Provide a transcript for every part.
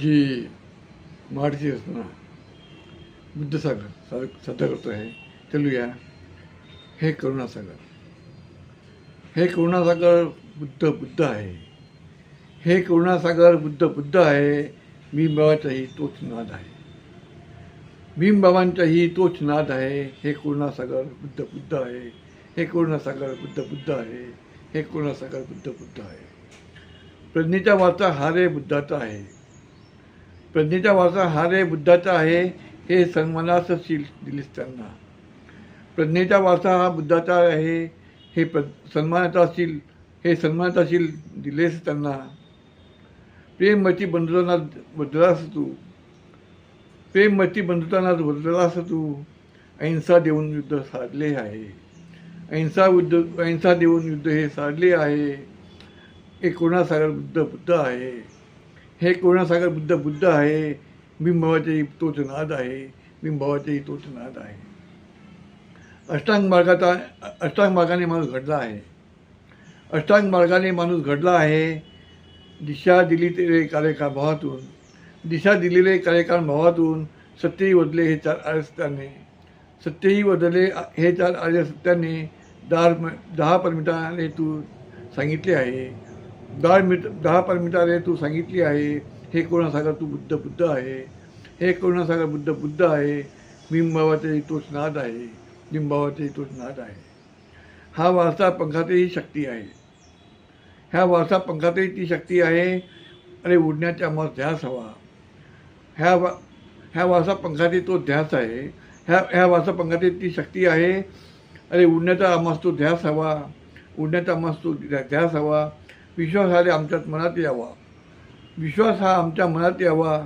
जी मराठीची रचना बुद्धसागर सादर सादर करतो आहे चलूया. हे करुणासागर. हे करुणासागर बुद्ध बुद्ध आहे. हे करुणासागर बुद्ध बुद्ध आहे. भीमबाबाचाही तोच नाद आहे. भीमबाबांचाही तोच नाद आहे. हे करुणासागर बुद्ध बुद्ध आहे. हे करुणासागर बुद्ध बुद्ध आहे. हे करुणासागर बुद्ध बुद्ध आहे. प्रज्ञेचा वाचा हा रे बुद्धाचा आहे. प्रज्ञेचा वारसा हा रे बुद्धाचा आहे हे सन्मानास शील दिलीस त्यांना. प्रज्ञेचा वारसा हा बुद्धाचा आहे हे प्र सन्मानाचा शील हे सन्मानाचा शील दिलेस त्यांना. प्रेममती बंधुताना बदलास तू प्रेममती बंधुताना बदलास तू अहिंसा देऊन युद्ध साधले आहे. अहिंसा युद्ध अहिंसा देऊन युद्ध हे साधले आहे. हे करुणासागर बुद्ध बुद्ध आहे. हे कोणासागर बुद्ध बुद्ध आहे बिंबावाचाही तोच नाद आहे बिंबवाचेही तोच नाद आहे. अष्टांग मार्गाचा अष्टांग मार्गाने माणूस घडला आहे. अष्टांग मार्गाने माणूस घडला आहे दिशा दिली ते कार्यकाळ भावातून. दिशा दिलेले कार्यकाळ भावातून सत्यही वदले हे चार आर्य सत्याने. सत्यही वदले हे चार आर्य सत्याने दहा दहा परमिटाने तू सांगितले आहे. दहा मिट दहा परमिटारे तू सांगितली आहे. हे करुणासागर तू बुद्ध बुद्ध आहे. हे करुणासागर बुद्ध बुद्ध आहे. बिंबावाचे तोच नाद आहे. बिंबावाचे तोच नाद आहे. हा वारसा पंखातही शक्ती आहे. ह्या वारसा पंखातही ती शक्ती आहे. अरे उडण्याचा आम्हाला ध्यास हवा. ह्या वा ह्या वारसा पंखातही तो ध्यास आहे. ह्या ह्या वारसा पंखातही ती शक्ती आहे. अरे उडण्याचा आम्हास तो ध्यास हवा. उडण्याचा आम्हास तो ध्यास हवा. विश्वास आले आमच्यात मनात यावा. विश्वास हा आमच्या मनात यावा.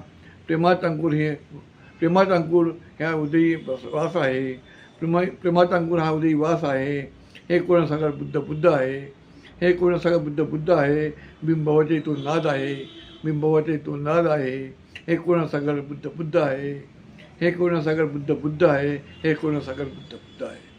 प्रेमात अंकुर हे प्रेमात अंकुर ह्या उदयी वास आहे. प्रेमा प्रेमात अंकुर हा उदयी वास आहे. हे कोणासागर बुद्ध बुद्ध आहे. हे कोणासागर बुद्ध बुद्ध आहे. बिंबावाचे तो नाद आहे. बिंबावाचे तो नाद आहे. हे कोणासागर बुद्ध बुद्ध आहे. हे कोणासागर बुद्ध बुद्ध आहे. हे कोणासागर बुद्ध बुद्ध आहे.